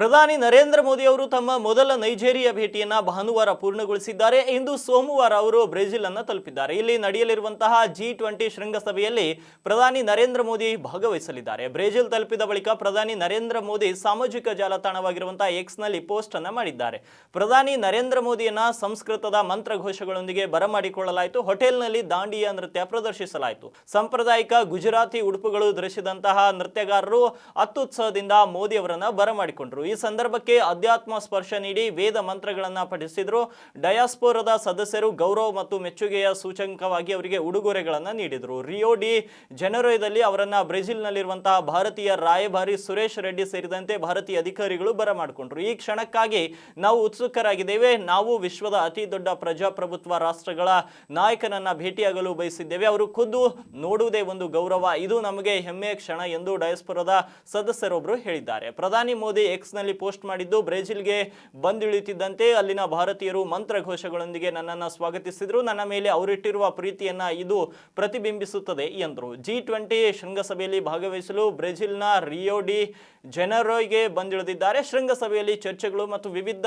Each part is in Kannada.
ಪ್ರಧಾನಿ ನರೇಂದ್ರ ಮೋದಿ ಅವರು ತಮ್ಮ ಮೊದಲ ನೈಜೀರಿಯಾ ಭೇಟಿಯನ್ನ ಭಾನುವಾರ ಪೂರ್ಣಗೊಳಿಸಿದ್ದಾರೆ. ಇಂದು ಸೋಮವಾರ ಅವರು ಬ್ರೆಜಿಲ್ ಅನ್ನು ತಲುಪಿದ್ದಾರೆ. ಇಲ್ಲಿ ನಡೆಯಲಿರುವಂತಹ ಜಿ ಟ್ವೆಂಟಿ ಶೃಂಗಸಭೆಯಲ್ಲಿ ಪ್ರಧಾನಿ ನರೇಂದ್ರ ಮೋದಿ ಭಾಗವಹಿಸಲಿದ್ದಾರೆ. ಬ್ರೆಜಿಲ್ ತಲುಪಿದ ಬಳಿಕ ಪ್ರಧಾನಿ ನರೇಂದ್ರ ಮೋದಿ ಸಾಮಾಜಿಕ ಜಾಲತಾಣವಾಗಿರುವಂತಹ ಎಕ್ಸ್ನಲ್ಲಿ ಪೋಸ್ಟ್ ಅನ್ನು ಮಾಡಿದ್ದಾರೆ. ಪ್ರಧಾನಿ ನರೇಂದ್ರ ಮೋದಿಯನ್ನ ಸಂಸ್ಕೃತದ ಮಂತ್ರಘೋಷಗಳೊಂದಿಗೆ ಬರಮಾಡಿಕೊಳ್ಳಲಾಯಿತು. ಹೋಟೆಲ್ನಲ್ಲಿ ದಾಂಡಿಯಾ ನೃತ್ಯ ಪ್ರದರ್ಶಿಸಲಾಯಿತು. ಸಾಂಪ್ರದಾಯಿಕ ಗುಜರಾತಿ ಉಡುಪುಗಳು ಧರಿಸಿದಂತಹ ನೃತ್ಯಗಾರರು ಅತ್ಯುತ್ಸವದಿಂದ ಮೋದಿ ಅವರನ್ನ ಬರಮಾಡಿಕೊಂಡರು. ಈ ಸಂದರ್ಭಕ್ಕೆ ಅಧ್ಯಾತ್ಮ ಸ್ಪರ್ಶ ನೀಡಿ ವೇದ ಮಂತ್ರಗಳನ್ನು ಪಠಿಸಿದರು. ಡಯಾಸ್ಪೋರದ ಸದಸ್ಯರು ಗೌರವ ಮತ್ತು ಮೆಚ್ಚುಗೆಯ ಸೂಚಕವಾಗಿ ಅವರಿಗೆ ಉಡುಗೊರೆಗಳನ್ನು ನೀಡಿದರು. ರಿಯೋ ಡಿ ಜನರೋಯದಲ್ಲಿ ಅವರನ್ನು ಬ್ರೆಜಿಲ್ನಲ್ಲಿರುವಂತಹ ಭಾರತೀಯ ರಾಯಭಾರಿ ಸುರೇಶ್ ರೆಡ್ಡಿ ಸೇರಿದಂತೆ ಭಾರತೀಯ ಅಧಿಕಾರಿಗಳು ಬರಮಾಡಿಕೊಂಡರು. ಈ ಕ್ಷಣಕ್ಕಾಗಿ ನಾವು ಉತ್ಸುಕರಾಗಿದ್ದೇವೆ. ನಾವು ವಿಶ್ವದ ಅತಿ ದೊಡ್ಡ ಪ್ರಜಾಪ್ರಭುತ್ವ ರಾಷ್ಟ್ರಗಳ ನಾಯಕನನ್ನ ಭೇಟಿಯಾಗಲು ಬಯಸಿದ್ದೇವೆ. ಅವರು ಖುದ್ದು ನೋಡುವುದೇ ಒಂದು ಗೌರವ. ಇದು ನಮಗೆ ಹೆಮ್ಮೆಯ ಕ್ಷಣ ಎಂದು ಡಯಸ್ಪುರದ ಸದಸ್ಯರೊಬ್ಬರು ಹೇಳಿದ್ದಾರೆ. ಪ್ರಧಾನಿ ಮೋದಿ ಎಕ್ಸ್ ನಲ್ಲಿ ಪೋಸ್ಟ್ ಮಾಡಿದ್ದು, ಬ್ರೆಜಿಲ್ಗೆ ಬಂದಿಳಿಯುತ್ತಿದ್ದಂತೆ ಅಲ್ಲಿನ ಭಾರತೀಯರು ಮಂತ್ರ ಘೋಷಗಳೊಂದಿಗೆ ನನ್ನನ್ನು ಸ್ವಾಗತಿಸಿದ್ರು. ನನ್ನ ಮೇಲೆ ಅವರಿಟ್ಟಿರುವ ಪ್ರೀತಿಯನ್ನ ಇದು ಪ್ರತಿಬಿಂಬಿಸುತ್ತದೆ ಎಂದರು. ಜಿ ಟ್ವೆಂಟಿ ಶೃಂಗಸಭೆಯಲ್ಲಿ ಭಾಗವಹಿಸಲು ಬ್ರೆಜಿಲ್ನ ರಿಯೋ ಡಿ ಜನರೋಯ್ಗೆ ಬಂದಿಳಿದಿದ್ದಾರೆ. ಶೃಂಗಸಭೆಯಲ್ಲಿ ಚರ್ಚೆಗಳು ಮತ್ತು ವಿವಿಧ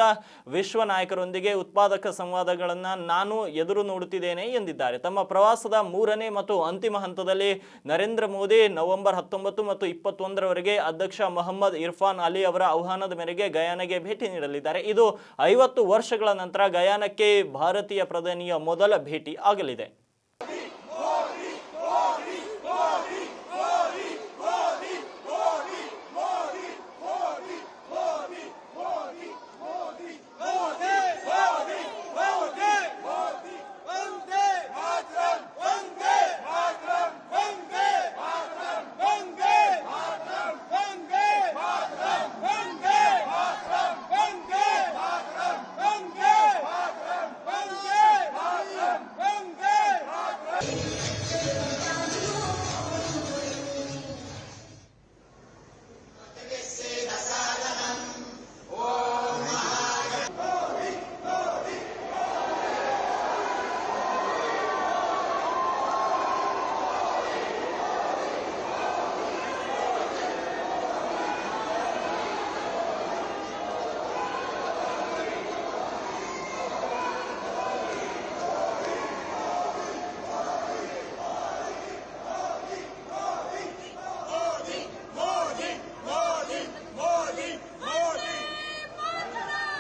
ವಿಶ್ವ ನಾಯಕರೊಂದಿಗೆ ಉತ್ಪಾದಕ ಸಂವಾದಗಳನ್ನು ನಾನು ಎದುರು ನೋಡುತ್ತಿದ್ದೇನೆ ಎಂದಿದ್ದಾರೆ. ತಮ್ಮ ಪ್ರವಾಸದ ಮೂರನೇ ಮತ್ತು ಅಂತಿಮ ಹಂತದಲ್ಲಿ ನರೇಂದ್ರ ಮೋದಿ ನವೆಂಬರ್ ಹತ್ತೊಂಬತ್ತು ಮತ್ತು ಇಪ್ಪತ್ತೊಂದರವರೆಗೆ ಅಧ್ಯಕ್ಷ ಮೊಹಮ್ಮದ್ ಇರ್ಫಾನ್ ಅಲಿ ಅವರ ಆಹ್ವಾನದ ಮೇರೆಗೆ ಗಯಾನಗೆ ಭೇಟಿ ನೀಡಲಿದ್ದಾರೆ. ಇದು ಐವತ್ತು ವರ್ಷಗಳ ನಂತರ ಗಯಾನಕ್ಕೆ ಭಾರತೀಯ ಪ್ರಧಾನಿಯ ಮೊದಲ ಭೇಟಿ ಆಗಲಿದೆ.